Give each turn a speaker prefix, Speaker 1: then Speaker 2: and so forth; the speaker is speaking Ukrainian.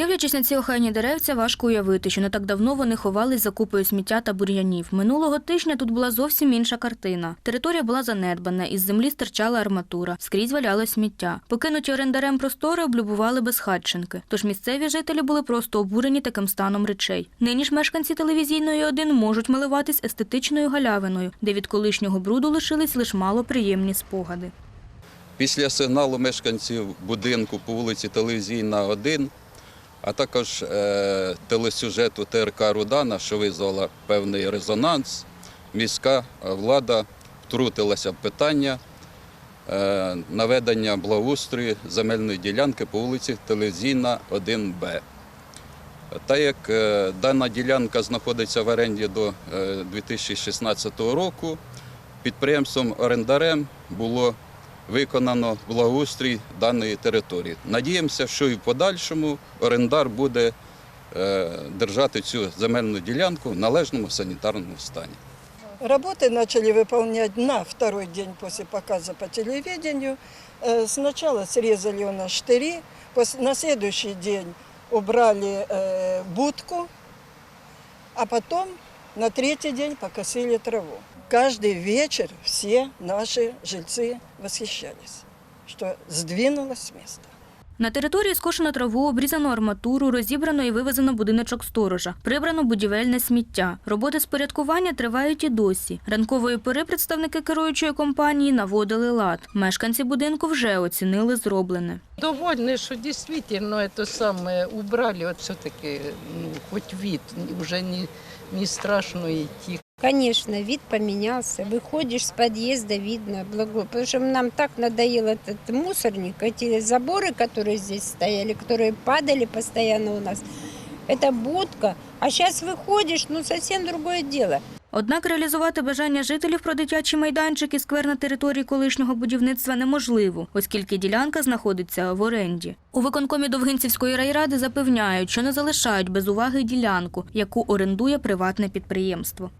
Speaker 1: Дивлячись на ці охайні деревця, важко уявити, що не так давно вони ховались за купою сміття та бур'янів. Минулого тижня тут була зовсім інша картина. Територія була занедбана, із землі стирчала арматура, скрізь валяло сміття. Покинуті орендарем простори облюбували безхатченки. Тож місцеві жителі були просто обурені таким станом речей. Нині ж мешканці телевізійної один можуть милуватись естетичною галявиною, де від колишнього бруду лишились лише малоприємні спогади.
Speaker 2: Після сигналу мешканців будинку по вулиці Телевізійна 1, а також е, телесюжету ТРК Рудана, що визвала певний резонанс, міська влада втрутилася в питання е, наведення благоустрою земельної ділянки по вулиці Телевізійна 1Б. Та як е, дана ділянка знаходиться в оренді до е, 2016 року, підприємством-орендарем було виконано благоустрій даної території. Надіємося, що і в подальшому орендар буде е, держати цю земельну ділянку в належному санітарному стані.
Speaker 3: Работы начали выполнять на второй день после показа по телевидению. Э, Сначала срезали у нас штыри, пос- на следующий день убрали э, будку, а потом на третий день покосили траву. Каждый вечер все наши жильцы восхищались, что сдвинулось с места.
Speaker 1: На території скошено траву, обрізано арматуру, розібрано і вивезено будиночок сторожа, прибрано будівельне сміття. Роботи з порядкування тривають і досі. Ранкової пори представники керуючої компанії наводили лад. Мешканці будинку вже оцінили зроблене.
Speaker 4: Довольны, что действительно это самое убрали, вот все-таки, ну, хоть вид, уже не, не страшно идти.
Speaker 5: Конечно, вид поменялся. Выходишь с подъезда, видно, благо... потому что нам так надоел этот мусорник, эти заборы, которые здесь стояли, которые падали постоянно у нас. Это будка. А сейчас выходишь, ну совсем другое дело.
Speaker 1: Однак реалізувати бажання жителів про дитячі майданчики сквер на території колишнього будівництва неможливо, оскільки ділянка знаходиться в оренді. У виконкомі Довгинцівської райради запевняють, що не залишають без уваги ділянку, яку орендує приватне підприємство.